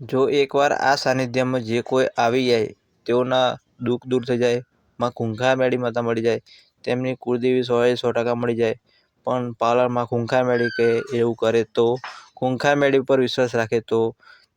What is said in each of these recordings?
જો એકવાર આ સાનિધ્યમાં જે કોઈ આવી જાય, તેઓના દુઃખ દૂર થઈ જાય, માં ખૂંખાર મેળી માતા મળી જાય, તેમની કુળદેવી સોએ સો ટકા મળી જાય, પણ પાર્લરમાં ખૂંખાર મેળી કે એવું કરે તો? ખૂંખાર મેળી ઉપર વિશ્વાસ રાખે તો?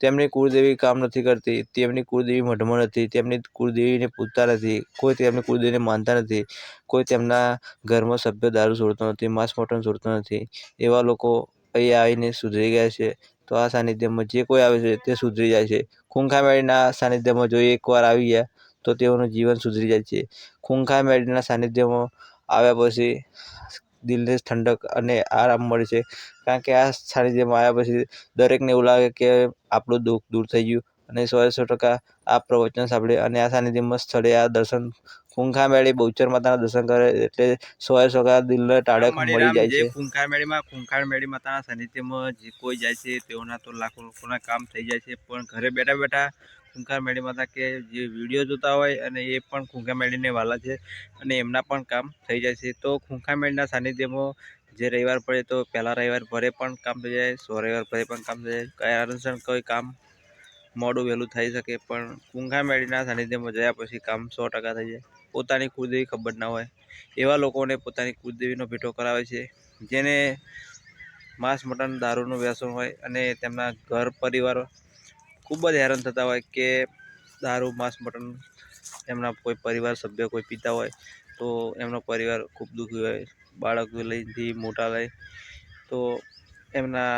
તેમની કુળદેવી કામ નથી કરતી, તેમની કુળદેવી મઢમાં નથી, તેમની કુળદેવીને પૂજતા નથી, કોઈ તેમની કુળદેવીને માનતા નથી, કોઈ તેમના ઘરમાં સભ્ય દારૂ છોડતો નથી, માંસ મટન છોડતો નથી, એવા લોકો અહીં આવીને સુધરી ગયા છે. તો આ સાનિધ્યમાં જે કોઈ આવે છે તે સુધરી જાય છે. ખૂંખા મેળીના સાનિધ્યમાં જો એકવાર આવી ગયા, તો તેઓનું જીવન સુધરી જાય છે. ખૂંખા મેળીના સાનિધ્યમાં આવ્યા પછી દિલને ઠંડક અને આરામ મળે છે. કારણ કે આ સાનિધ્યમાં આવ્યા પછી દરેકને એવું લાગે કે આપણું દુઃખ દૂર થઈ ગયું અને સો સો ટકા આ પ્રવચન સાંભળે અને આ સાનિધ્યમાં સ્થળે આ દર્શન ખૂંખાર મેળી બહુચર માતાના દર્શન કરે એટલે સો સોગા દિલ દિલને ટાળક મળી જાય છે. ખૂંખાર મેળીમાં ખૂંખાર મેળી માતાના સાનિધ્યમાં જે કોઈ જાય છે તેઓના તો લાખો લોકોના કામ થઈ જાય છે. પણ ઘરે બેઠા બેઠા ખૂંખાર મેળી માતા કે જે વીડિયો જોતા હોય અને એ પણ ખૂંખાર મેળીને વાલા છે અને એમના પણ કામ થઈ જાય છે. તો ખૂંખાર મેળીના સાનિધ્યમાં જે રવિવાર પડે તો પહેલા રવિવાર ભરે પણ કામ થઈ જાય સો રવિવાર ભરે પણ કામ થઈ જાય. કયા કોઈ કામ મોડું વહેલું થઈ શકે, પણ કુંખા મેળીના સાનિધ્યમાં જયા પછી કામ સો ટકા થઈ જાય. પોતાની કુળદેવી ખબર ના હોય. એવા લોકોને પોતાની કુળદેવીનો ભેટો કરાવે છે, જેને માંસ મટન દારૂનું વ્યસન હોય અને તેમના ઘર પરિવાર ખૂબ જ હેરાન થતા હોય કે દારૂ, માંસ મટન એમના કોઈ પરિવાર સભ્ય કોઈ પીતા હોય તો એમનો પરિવાર ખૂબ દુઃખી હોય. બાળક લઈથી મોટા લઈ તો એમના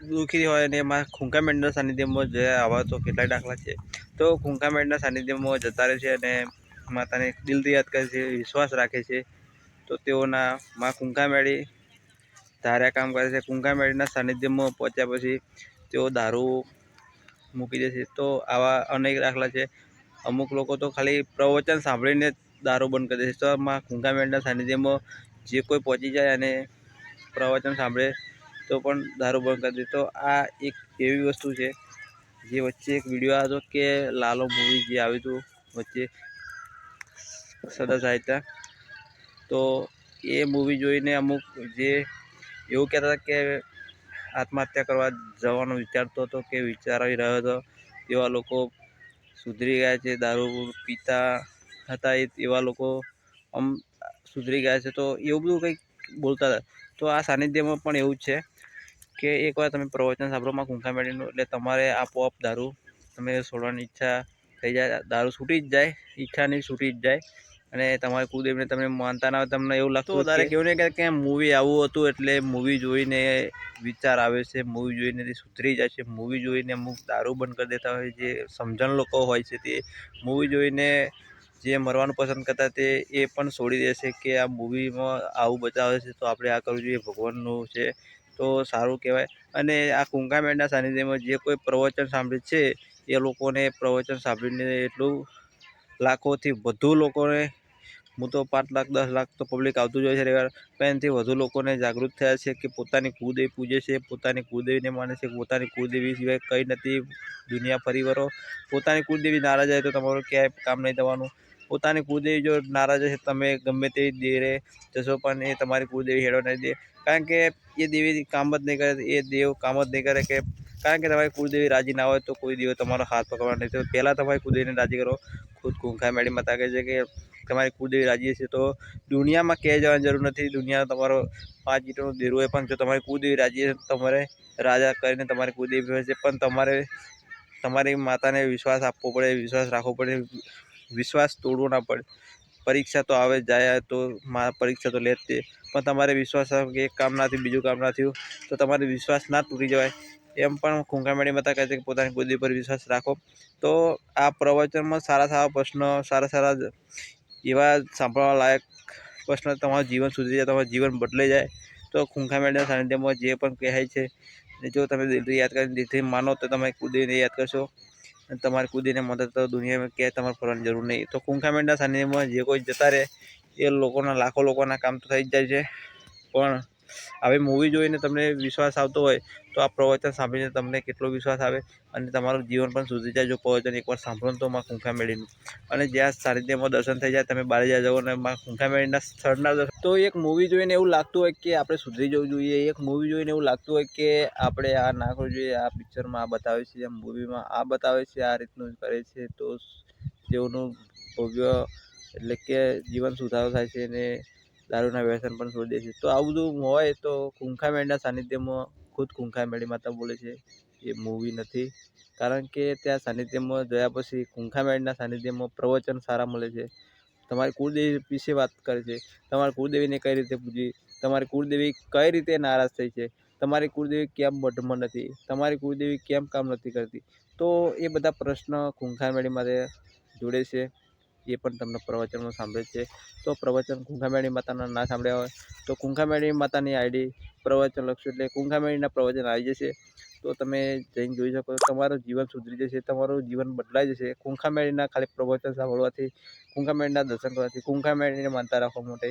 દુઃખી હોય અને એમાં ખૂંકા મેળના સાનિધ્યમાં જે આવા તો કેટલાય દાખલા છે. તો ખૂંકા મેળના સાનિધ્યમાં જતા રહે છે અને માતાને દિલથી યાદ કરે છે, વિશ્વાસ રાખે છે. તો તેઓના માં કુંકા મેળી ધાર્યા કામ કરે છે. કુંકા મેળીના સાનિધ્યમાં પહોંચ્યા પછી તેઓ દારૂ મૂકી દે છે. તો આવા અનેક દાખલા છે. અમુક લોકો તો ખાલી પ્રવચન સાંભળીને દારૂ બંધ કરી દે છે. તો માં કુંકા મેળના સાનિધ્યમાં જે કોઈ પહોંચી જાય અને પ્રવચન સાંભળે તો પણ દારૂ બંધ કરી દે તો આ એક એવી વસ્તુ છે, જે વચ્ચે એક વીડિયો આવ્યો કે લાલો મૂવી જે આવ્યું હતું વચ્ચે સદા સાહિત્ય. તો એ મૂવી જોઈને અમુક જે એવું કહેતા હતા કે આત્મહત્યા કરવા જવાનો વિચારતો હતો કે વિચારી રહ્યો હતો. એવા લોકો સુધરી ગયા છે, દારૂ પીતા હતા એવા લોકો આમ સુધરી ગયા છે. તો એવું બધું કંઈક બોલતા હતા. તો આ સાનિધ્યમાં પણ એવું જ છે. કે એકવાર તમે પ્રવચન સાંભળોમાં કુંખા મેળવીનું એટલે તમારે આપોઆપ દારૂ તમે છોડવાની ઈચ્છા થઈ જાય. દારૂ છૂટી જ જાય ઈચ્છા નહીં છૂટી જ જાય. અને તમારે કુદેવને તમે માનતા ના હોય તમને એવું લાગતું તારે કેવું નહીં કે મૂવી આવું હતું એટલે મૂવી જોઈને વિચાર આવે છે મૂવી જોઈને તે સુધરી જાય છે. મૂવી જોઈને અમુક દારૂ બંધ કરી દેતા હોય જે સમજણ લોકો હોય છે તે. મૂવી જોઈને જે મરવાનું પસંદ કરતા તે એ પણ છોડી દેશે કે આ મૂવીમાં આવું બતાવે છે તો આપણે આ કરવું જોઈએ ભગવાનનું છે. તો સારું કહેવાય. અને આ કુંકામેળના સાનિધ્યમાં જે કોઈ પ્રવચન સાંભળે છે, એ લોકોને પ્રવચન સાંભળીને એટલું લાખોથી વધુ લોકોને, હું તો પાંચ લાખ, દસ લાખ તો પબ્લિક આવતું જ હોય છે રવિવાર પણ એનાથી વધુ લોકોને જાગૃત થયા છે કે પોતાની કુળદેવી પૂજે છે, પોતાની કુળદેવીને માને છે પોતાની કુળદેવી સિવાય કંઈ નથી, દુનિયા પરિવારો. પોતાની કુળદેવી નારાજ હોય તો તમારું ક્યાંય કામ નહીં થવાનું. પોતાની કુળદેવી જો નારાજ હશે, તમે ગમે તે દેરે જશો પણ એ તમારી કુળદેવી હેડો નહીં દે. કારણ કે એ દેવી કામ જ નહીં કરે, એ દેવ કામ જ નહીં કરે કે, કારણ કે તમારી કુળદેવી રાજી ના હોય તો કોઈ દેવ તમારો હાથ પકડવા નહીં. તો પહેલાં તમારી કુળદેવીને રાજી કરો. ખુદ કુંખા મેળી માતા કહે છે કે, તમારી કુળદેવી રાજી હશે તો દુનિયામાં કહે જવાની જરૂર નથી. દુનિયા તમારો પાંચ ઈંટોનું દેરું હોય, પણ જો તમારી કુળદેવી રાજી છે તમારે રાજા કરીને તમારી કુળદેવી હોય છે પણ તમારે, તમારી માતાને વિશ્વાસ આપવો પડે, વિશ્વાસ રાખવો પડે. વિશ્વાસ તોડવો ના પડે. પરીક્ષા તો આવે જાય, તો મારા પરીક્ષા તો લે જ તે પણ તમારે વિશ્વાસ કે એક કામ ના થયું, બીજું કામ ના થયું, તો તમારે વિશ્વાસ ના તૂટી જવાય. એમ પણ ખૂંખામેળી માતા કહે છે કે પોતાની બુદ્ધિ પર વિશ્વાસ રાખો. તો આ પ્રવચનમાં સારા સારા પ્રશ્નો, સારા સારા એવા સાંભળવા લાયક પ્રશ્ન તમારું જીવન સુધરી જાય, તમારું જીવન બદલાઈ જાય. તો ખૂંખામેળીના સાનિધ્યમાં જે પણ કહેવાય છે, જો તમે દિલથી યાદ કરીને દિલથી માનો તો તમે કુદીને યાદ કરશો. તમારે કૂદીને મદદ તો દુનિયામાં ક્યાંય તમારે ફરવાની જરૂર નહીં. તો કુંખા મેંડા સાનિધ્યમાં જે કોઈ જતા રહે એ લોકોના, લાખો લોકોના કામ તો થઈ જ જાય છે. પણ આવી મૂવી જોઈને તમને વિશ્વાસ આવતો હોય, તો આ પ્રવચન સાંભળીને તમને કેટલો વિશ્વાસ આવે અને તમારું જીવન પણ સુધરી જાય જો પ્રવચન એકવાર સાંભળો તો માં ખૂંખા મેળીનું. અને જ્યાં સાનિધ્યમાં દર્શન થઈ જાય, તમે બારેજા જાઓ અને માં ખૂંખા મેળીના સ્થળના દર્શન. તો એક મૂવી જોઈને એવું લાગતું હોય કે આપણે સુધરી જવું જોઈએ, એક મૂવી જોઈને એવું લાગતું હોય કે આપણે આ ના કરવું જોઈએ, આ પિક્ચરમાં આ બતાવે છે, આ મૂવીમાં આ બતાવે છે, આ રીતનું કરે છે, તો તેઓનું ભવ્ય એટલે કે જીવન સુધારો થાય છે અને દારૂના વ્યસન પણ છોડી દે છે. તો આવું બધું હોય તો કુંખા મેળના સાનિધ્યમાં, ખુદ કુંખા મેળી માતા બોલે છે. એ મૂવી નથી. કારણ કે ત્યાં સાનિધ્યમાં ગયા પછી કુંખા મેળના સાનિધ્યમાં પ્રવચન સારા મળે છે. તમારી કુળદેવી વિશે વાત કરે છે. તમારી કુળદેવીને કઈ રીતે પૂજી? તમારી કુળદેવી કઈ રીતે નારાજ થઈ છે? તમારી કુળદેવી કેમ મઢમાં નથી? તમારી કુળદેવી કેમ કામ નથી કરતી? તો એ બધા પ્રશ્ન કુંખા મેળી માટે જોડે છે. એ પણ તમને પ્રવચનમાં સાંભળે છે. તો પ્રવચન કુંખામેળી માતાના ના સાંભળ્યા હોય, તો કુંખામેળી માતાની આઈડી પ્રવચન લખશો એટલે કુંખામેળીના પ્રવચન આવી જશે. તો તમે જઈને જોઈ શકો તમારું જીવન સુધરી જશે, તમારું જીવન બદલાઈ જશે. કુંખામેળીના ખાલી પ્રવચન સાંભળવાથી કુંખામેળીના દર્શન કરવાથી કુંખામેળીને માનતા રાખવા માટે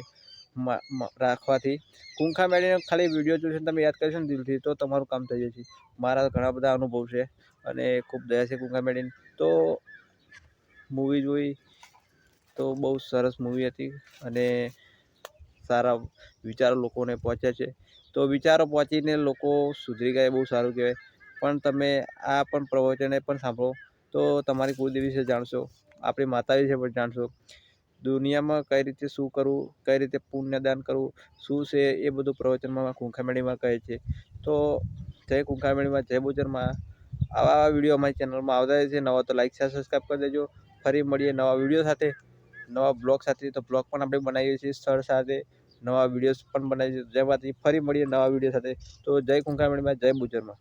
રાખવાથી. કુંખામેળીનો ખાલી વીડિયો જોશે તમે યાદ કરશો ને દિલથી, તો તમારું કામ થઈ જશે. મારા ઘણા બધા અનુભવ છે અને ખૂબ દયા છે કુંખામેળીની તો મૂવી જોઈ તો બહુ સરસ મૂવી હતી અને સારા વિચારો લોકોને પહોંચ્યા છે. તો વિચારો પહોંચીને લોકો સુધરી ગયા બહુ સારું કહેવાય. પણ તમે આ પણ પ્રવચને પણ સાંભળો. તો તમારી કુળદેવી વિશે જાણશો, આપણી માતા વિશે પણ જાણશો. દુનિયામાં કઈ રીતે શું કરવું, કઈ રીતે પુણ્યદાન કરવું, શું છે એ બધું પ્રવચનમાં કુંખામેળીમાં કહે છે. તો જય કુંખામેળીમાં, જય બુજરમાં આવા આવા વીડિયો અમારી ચેનલમાં આવતા રહે છે નવા તો લાઈક શેર સબસ્ક્રાઈબ કરી દેજો. ફરી મળીએ નવા વીડિયો સાથે. નવા બ્લોગ સાથે તો બ્લોગ પણ આપણે બનાવીએ છીએ સ્થળ સાથે, નવા વિડીયોઝ પણ બનાવીએ છીએ. જેમાંથી ફરી મળીએ નવા વીડિયો સાથે. તો જય કુંખામેળીમાં જય બુજરમાં.